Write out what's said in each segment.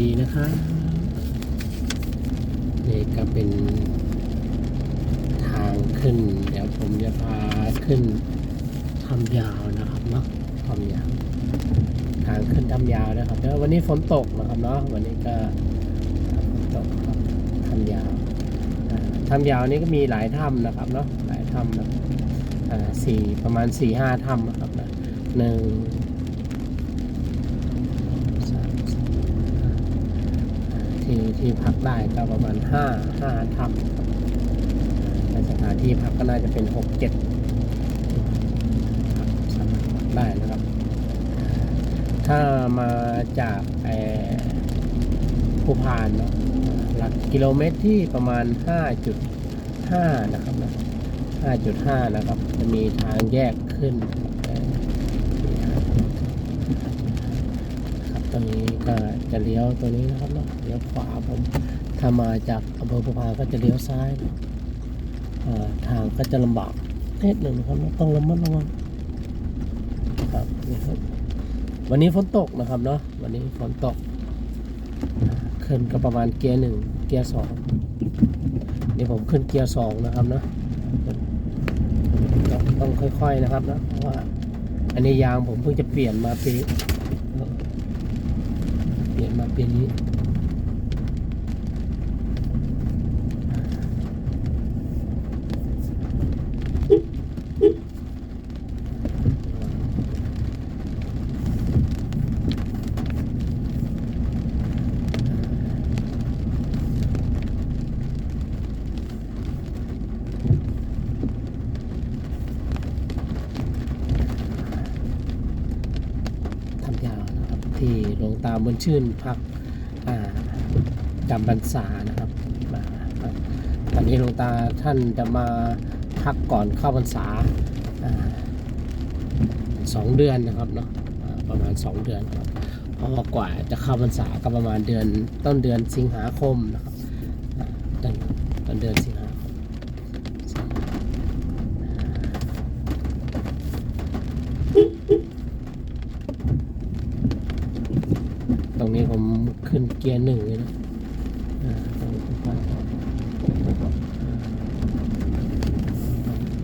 ดีนะครับนี่ก็เป็นทางขึ้น เดี๋ยวผมจะพาขึ้นทำยาวนะครับเนาะทำยาว ทางขึ้นทำยาวนะครับแล้ววันนี้ฝนตกนะครับเนาะวันนี้ก็ฝนตกครับทำยาวอ่าทำยาวนี้ก็มีหลายถ้ำนะครับเนาะหลายถ้ำนะอ่าสี่ประมาณสี่ห้าถ้ำนะครับนะหนึ่งสามสี่ห้าอ่า ที่พักได้ก็ประมาณห้าห้าถ้ำครับแต่สถานที่พักก็น่าจะเป็นหกเจ็ดครับสามารถพักได้นะครับ ถ้ามาจากอภูพานเนาะหลักกิโลเมตรที่ประมาณ 5.5 นะครับนะ5.5 นะครับ จะมีทางแยกขึ้นครับครับ ตรงนี้ก็จะเลี้ยวตัวนี้นะครับเนาะเลี้ยวขวาผมถ้ามาจากอำเภอภูพานก็จะเลี้ยวซ้ายเนาะทางก็จะลำบากนิดหนึ่งนะครับเนาต้องระมัดระวังครับนี่ครับ วันนี้ฝนตกนะครับเนาะวันนี้ฝนตกขึ้นก็ประมาณเกียร์หนึ่งเกียร์สองนี่ผมขึ้นเกียร์สองนะครับเนาะต้องต้องค่อยๆนะครับนะเพราะว่าอันนี้ยางผมเพิ่งจะเปลี่ยนมาปี เปลี่ยนมาปีนี้ ทำยาวนะครับ ที่หลวงตา บุญชื่นพักจำพรรษานะครับตอนนี้หลวงตาท่านจะมาพักก่อนเข้าพรรษาสองเดือนนะครับเนาะประมาณสองเดือนครับเพราะว่ากว่าจะเข้าพรรษาก็ประมาณเดือนต้นเดือนสิงหาคมนะครับต้นเดือนสิงหาคม ตรงนี้ผมขึ้นเกียร์หนึ่งเลยนะอ่าตรงนี้ผมปัดออก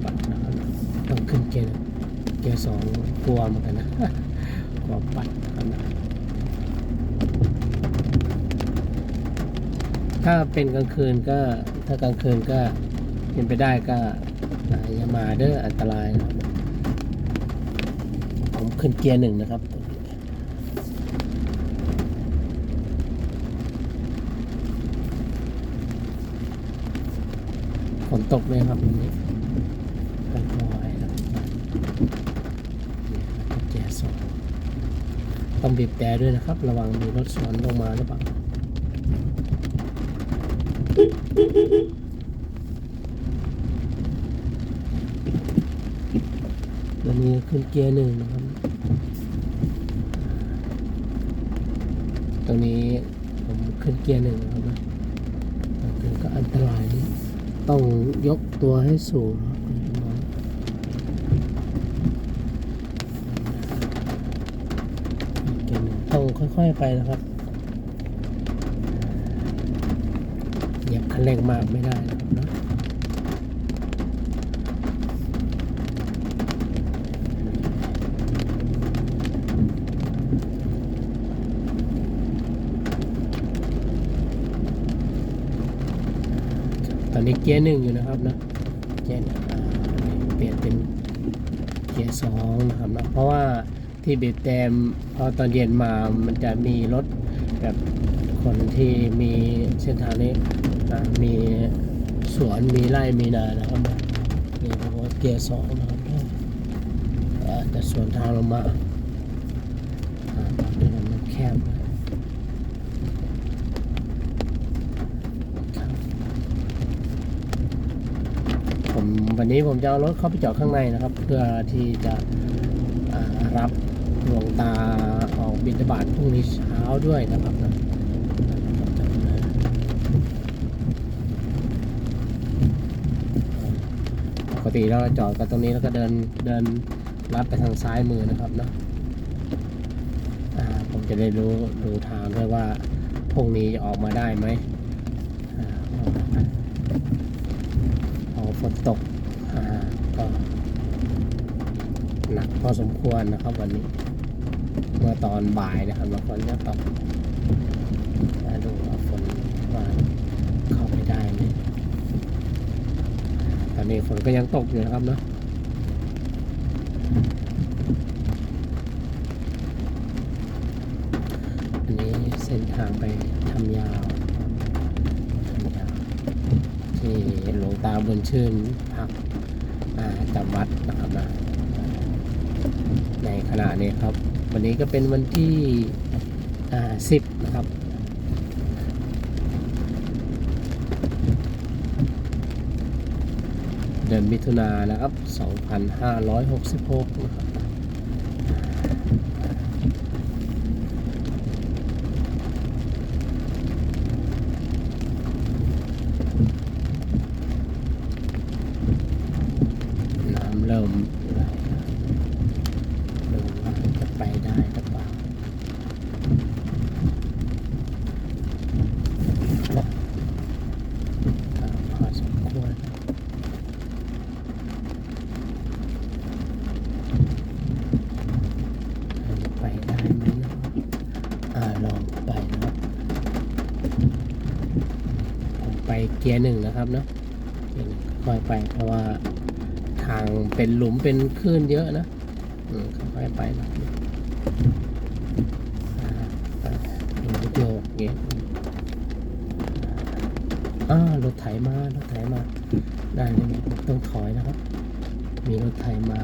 ปัดนะครับต้องขึ้นเกียร์หนึ่งเกียร์สอง กลัวเหมือนกันนะกลัวปัดนะถ้าเป็นกลางคืนก็ถ้ากลางคืนก็เป็นไปได้ก็อย่ามาเด้ออันตรายนะครับผมขึ้นเกียร์หนึ่งนะครับฝนตกเลยครับวันนี้พลอยแล้วเนี่ยครับแจสอง ต้องบีบแต่ด้วยนะครับ ระวังมีรถสวนลงมาหรือเปล่าวันนี้ขึ้นเกียร์หนึ่งนะครับตรงนี้ผมขึ้นเกียร์หนึ่งนะครับนะมันก็อันตรายนิดต้องยกตัวให้สูงนะครับคุณพี่น้องเก่งต้อง ค่อยๆไปนะครับเหยียบคันเร่งมากไม่ได้นะครับนะตอนนี้เกียร์หนึ่งอยู่นะครับนะเกียร์เปลี่ยนเป็นเกียร์สองนะครับนะเพราะว่า ที่บีบแตมพอตอนเย็นมามันจะมีรถแบบคนที่มีเส้นทางนี้อ่ามีสวนมีไร่มีนานะครับนะนี่เพราะว่าเกียร์สองนะครับอ่าจะสวนทางลงมานนี้มันแคบผมวันนี้ผมจะเอารถเข้าไปจอดข้างในนะครับ เพื่อที่จะรับ หลวงตาออกบิณฑบาตพรุ่งนี้เช้าด้วยนะครับนะปกติเราจอดกันตรงนี้แล้วก็เดินเดินลัดไปทางซ้ายมือนะครับเนาะผมจะได้รู้ดูทางด้วยว่าพรุ่งนี้จะออกมาได้ไหมอ่าพอฝนตกอ่าก็หนักพอสมควรนะครับวันนี้ มื่อตอนบ่ายนะครับเราฝนจะตกมาดูว่าฝนว่าเข้าไปได้ไหมตอนนี้ฝนก็ยังตกอยู่นะครับเนาะอันนี้เส้นทางไปทำยาวทำยาวที่หลวงตาบุญชื่นพักจำวัดนะครับนะในขณะนี้ครับ วันนี้ก็เป็นวันที่อ่าสิบนะครับ เดือนมิถุนายนนะครับ 2566 นะครับ น้ำเริ่มไหลแล้วเริ่มว่าจะไปได้หรือเปล่าอ่าพอสมควรไปได้ไหมเนาะอ่าลองไปนะครับผมไปเกียร์ห นะครับเนาะค่อยไปเพราะว่าทางเป็นหลุมเป็นคลื่นเยอะนะอืค่อยไปนะโยกเงี้ยอ่ารถไถมารถไถมา ได้เลยเนี่ยต้องถอยนะครับ มีรถไถมา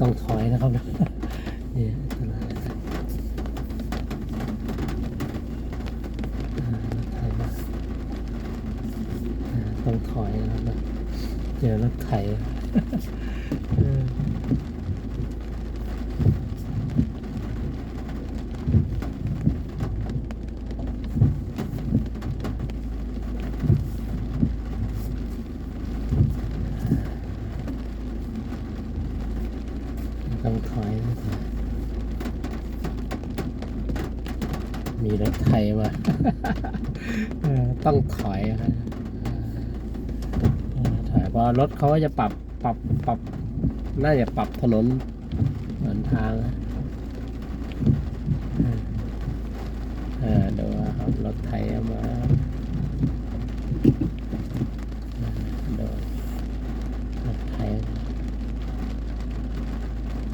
ต้องถอยนะครับเนี่ยอันตรายนะครับอ่ารถไถมา อ่าต้อง ถอยนะครับนะเจอรถไถต้องถอยนะครับมีรถไถมาเออต้องถอยนะค รถเพราะรถเขาก็จะปรับปรับปรับน่าจะปรับถนนเหมือนทางนะเออเดี๋ยวครับรถไถเอามาเดี๋ยวรถไถ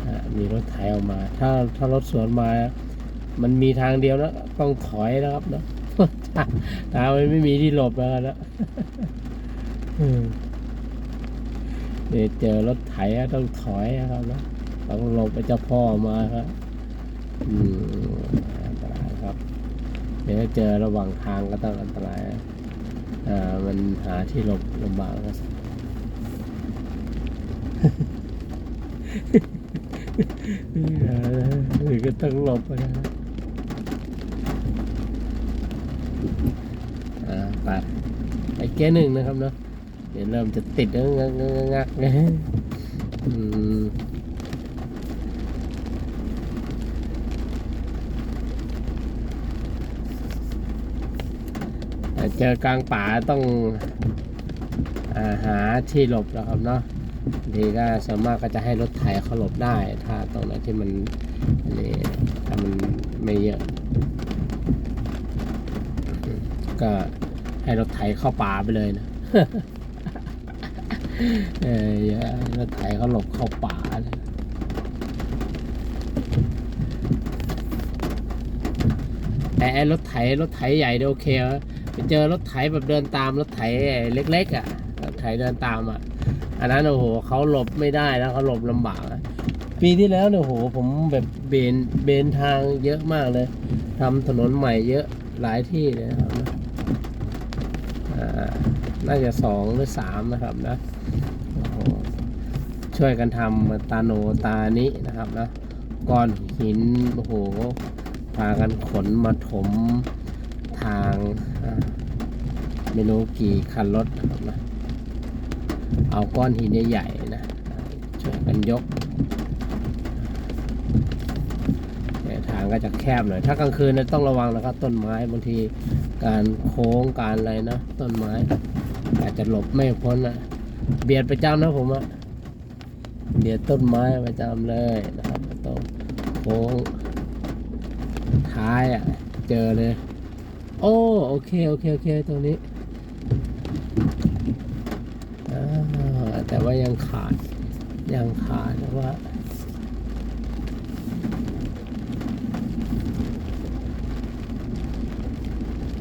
อ่ามีรถไถออกมา ถ้าถ้ารถสวนมา มันมีทางเดียวแล้วต้องถอยนะครับเนาะทางมันไม่มีที่หลบแล้วนะ อืม เดี๋ยวเจอรถไถต้องถอยอะครับนะต้องหลบไปเจ้าพ่อมาครับอืมอันตรายครับ เดี๋ยวเจอระหว่างทางก็ต้องอันตรายอ่ามันหาที่หลบลำบากนะหรือก็ต้องหลบนะครับอ่าไปไปเกหนึ่งนะครับเนาะ เดี๋ยวเริ่มจะติดแล้วงักงักงักงักนะอืมแต่เจอกลางป่าต้องอาหาที่หลบแล้วครับเนาะดีก็ส่วนมากก็จะให้รถไถเขาหลบได้ ถ้าตรงไหนที่มันอันนี้ถ้ามันไม่เยอะ ก็ให้รถไถเข้าป่าไปเลยนะ เออรถไถเขาหลบเข้าป่าเลยแต่ไอ้รถไถรถไถใหญ่เนี่ยโอเควะไปเจอรถไถแบบเดินตามรถไถเล็ก ๆ อะรถไถเดินตามอะ อันนั้นโอ้โหเขาหลบไม่ได้แล้วเขาหลบลำบากปีที่แล้วเนี่ยโอ้โหผมแบบเบนเบนทางเยอะมากเลยทำถนนใหม่เยอะหลายที่เลยครับอ่า น่าจะสองหรือสามนะครับนะช่วยกันทำตาโนตานี้นะครับนะก้อนหินโอ้โหพากันขนมาถมทางไม่รู้กี่คันรถนะครับนะเอาก้อนหินใหญ่ๆนะช่วยกันยกแต่ทางก็จะแคบหน่อย ถ้ากลางคืนนี่ยต้องระวังนะครับต้นไม้บางทีการโค้งการอะไรนะต้นไม้ อาจจะหลบไม่พ้นนะเบียดประจำนะผมอะเบียดต้นไม้ประจำเลยนะครับต้องโค้งท้ายอะเจอเลย โอ้โอเคโอเคโอเคตรงนี้แต่ว่ายังขาดยังขาดว่า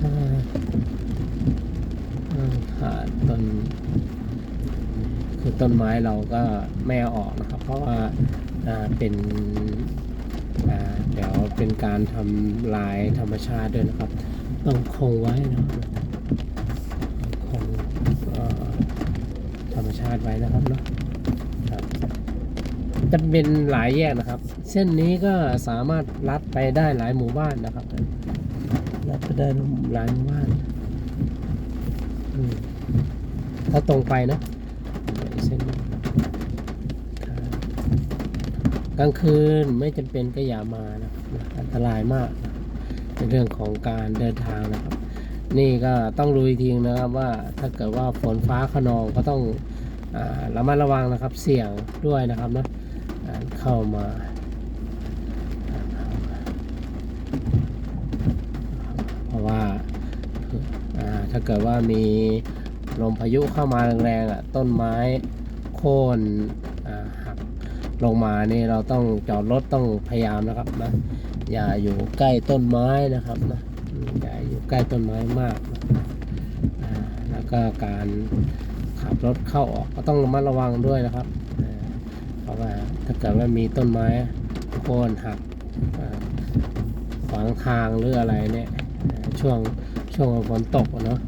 อ่าอ่าขาด ต้น คือต้นไม้เราก็ไม่เอาออกนะครับ เพราะว่าเป็นเดี๋ยวเป็นการทำลายธรรมชาติด้วยนะครับ ต้องคงไว้นะคงธรรมชาติไว้นะครับเนาะจะเป็นหลายแยกนะครับ เส้นนี้ก็สามารถลัดไปได้หลายหมู่บ้านนะครับลัดไปได้หลายหมู่บ้านอืม ถ้าตรงไปนะเส้นกลางคืนไม่จำเป็นก็อย่ามานะอันตรายมากในเรื่องของการเดินทางนะครับ นี่ก็ต้องรู้อีกทีนะครับว่าถ้าเกิดว่าฝนฟ้าขนองก็ต้องอระมัดระวังนะครับเสี่ยงด้วยนะครับนะเข้ามาเพราะว่าถ้าเกิดว่ามี ลมพายุเข้ามาแรงๆอะต้นไม้โค่นหักลงมานี่เราต้องจอดรถต้องพยายามนะครับนะอย่าอยู่ใกล้ต้นไม้นะครับนะอย่าอยู่ใกล้ต้นไม้มากนะแล้วก็การขับรถเข้าออกก็ต้องระมัดระวังด้วยนะครับเพราะว่าถ้าเกิดว่ามีต้นไม้โค่นหักขวางทางหรืออะไรเนี่ยช่วงช่วงฝนตกเนาะ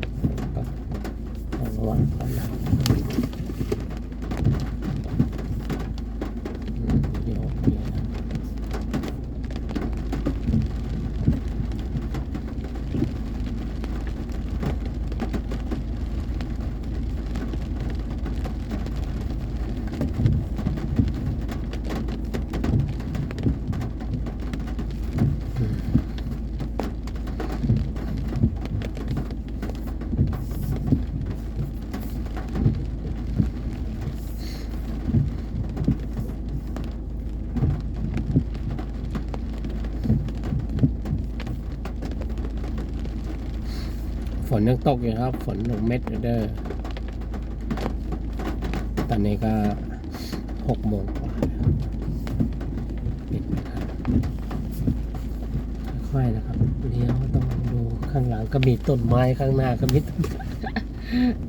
ต้องระวังก่อนนะอืมเดี๋ยวเดี๋ยวนะฝ นยังตกอยู่ครับ ฝนลงเม็ดเด้อตอนนี้ก็หกโมงกว่าปิดนะครับค่อยๆนะครับเลี้ยวต้องดูข้างหลังก็มีต้นไม้ข้างหน้าก็มีต้น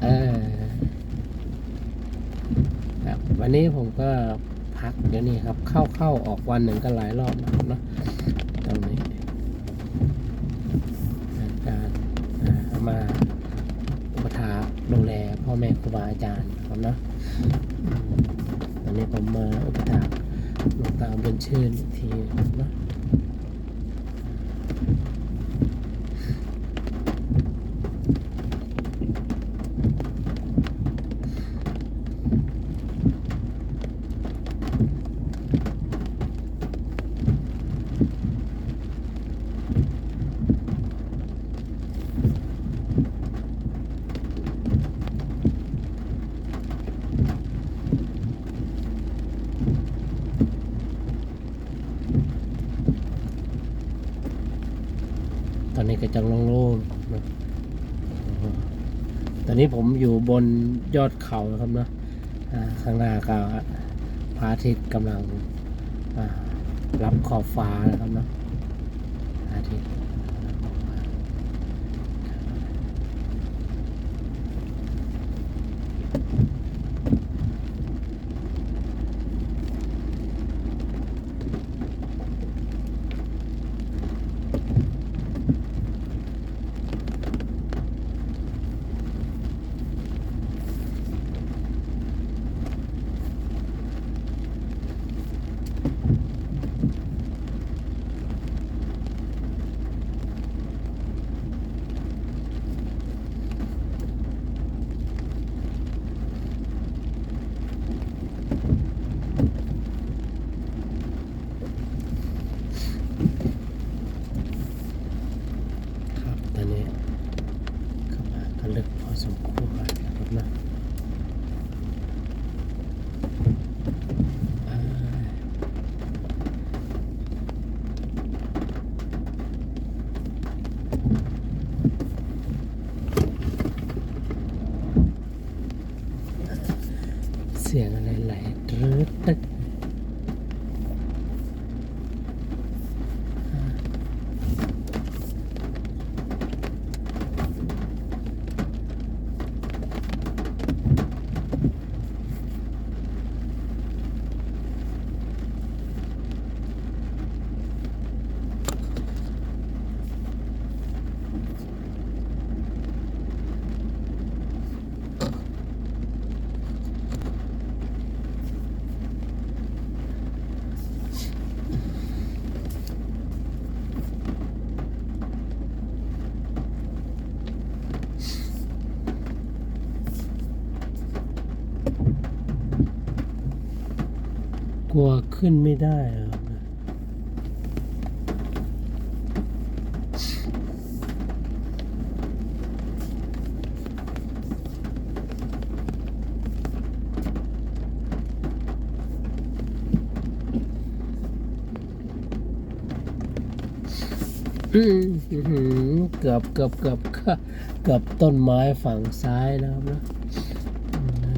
เออครับวันนี้ผมก็พักเดี๋ยวนี้ครับ เข้าเข้าออกวันหนึ่งก็หลายรอบนะครับเนาะตรงนี้การอ่ามาอุปถาก ดูแลพ่อแม่ครูบาอาจารย์ครับเนาะตอนนี้ผมมาอุปถากหลวงตาบุญชื่นทีนะครับเนาะ นนี้ก็จังโล่งๆนะตอนนี้ผมอยู่บนยอดเขานะครับนะข้างหน้าก็พระอาทิตย์กำลังรับขอบฟ้านะครับนาะอาทิตย์ 放松过来，好嘞。 ลัวขึ้นไม่ได้ครับอืมอื้อหือเกือบเกือบเกือบเกือบต้นไม้ฝั่งซ้ายนะครับนะอืม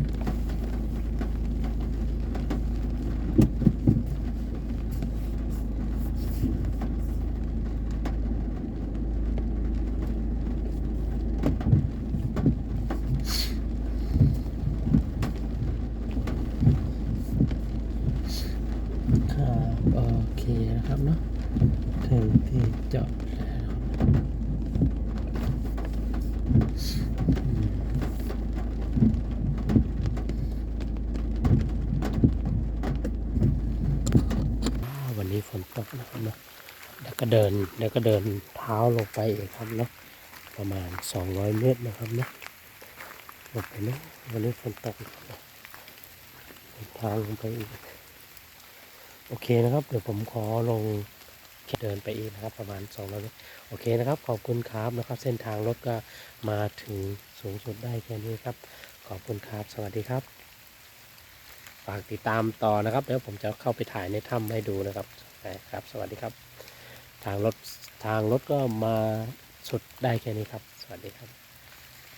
นะครับโอเคนะครับเนาะถึงที่จอดแล้วอืมวันนี้ฝนตกนะครับเนาะ เดินเดี๋ยวก็เดินเท้าลงไปอีกครับเนาะประมาณ 200 เมตรนะครับเนาะลงไปเนาะวันนี้ฝนตกเนาะเดินทางลงไปอีกโอเคนะครับ เดี๋ยวผมขอลงเดินไปอีกนะครับ ประมาณ200เมตรโอเคนะครับ ขอบคุณครับนะครับ เส้นทางรถก็มาถึงสูงสุดได้แค่นี้ครับ ขอบคุณครับ สวัสดีครับฝากติดตามต่อนะครับ เดี๋ยวผมจะเข้าไปถ่ายในถ้ำให้ดูนะครับครับ สวัสดีครับ ทางรถทางรถก็มาสุดได้แค่นี้ครับ สวัสดีครับ